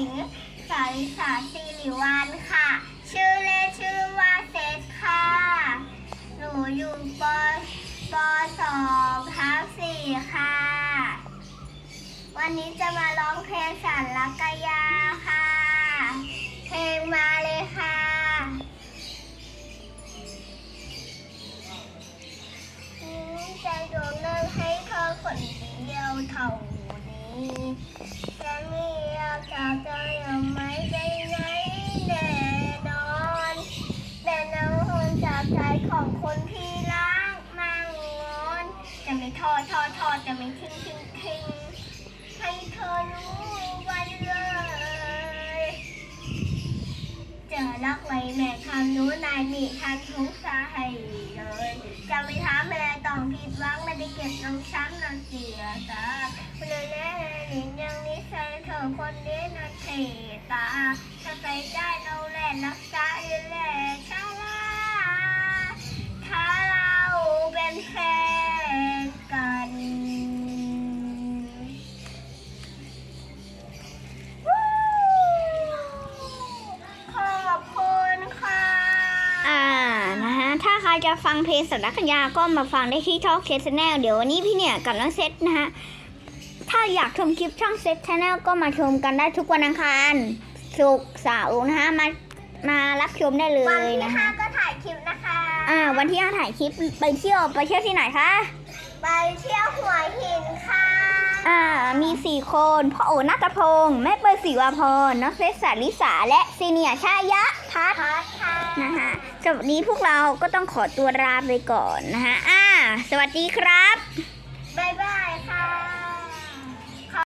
ญิงสาริสาสิริวัลค่ะ ชื่อเล่นชื่อว่าเซธค่ะ หนูอยู่ปปสองทับสี่ค่ะ วันนี้จะมาร้องเพลงสารลักกยาค่ะ เพลงมาเลยค่ะใจดวงนั้นให้เธอคนเดียวเท่านี้จะมี จากเธอยังไม่ได้ไหนแน่นอนแต่น้องคนจากใจของคนที่รักมั่งงอนจะไม่ทอดทอดทอดจะไม่ทิ้งทิ้งทิ้งให้เธอรู้ไว้เลยเจอรักไว้แม่คำนู้นายมีทางทุกสาให้เลยจะไม่ทำแม่ต้องผิดหวังไม่ได้เก็บน้องช้ำน้ำเสียตาเลยแน่หนิยังนิสัย อคนนี้นะเทตาถ้าใจได้เราแลรักษาดูแลชาลาถ้าเราเป็นแฟนกันขอบคุณค่ะ อ่านะฮะถ้าใครจะฟังเพลงสัตว์ขัญญาก็มาฟังได้ที่ท็อกเคสแนลเดี๋ยววันนี้พี่เนี่ยกับน้องเซตนะฮะ ถ้าอยากชมคลิปช่องเซตชาแนลก็มาชมกันได้ทุกวันอังคารศุกร์เสาร์นะฮะมามารับชมได้เลวันยที่นะห้าฮะก็ถ่ายคลิปนะคะ อ่า วันที่ห้าถ่ายคลิปไปเที่ยวไปเที่ยวที่ไหนคะ ไปเที่ยวหัวหินค่ะอ่า มีสี่คนพ่อโอนัทพงศ์แม่เปิดศิวาพรน้องเซตสาริสาและซีเนียร์ชายะพัฒพัดค่ะนะคะสำหรับวันนี้พวกเราก็ต้องขอตัวลาไปก่อนนะคะอ่า สวัสดีครับ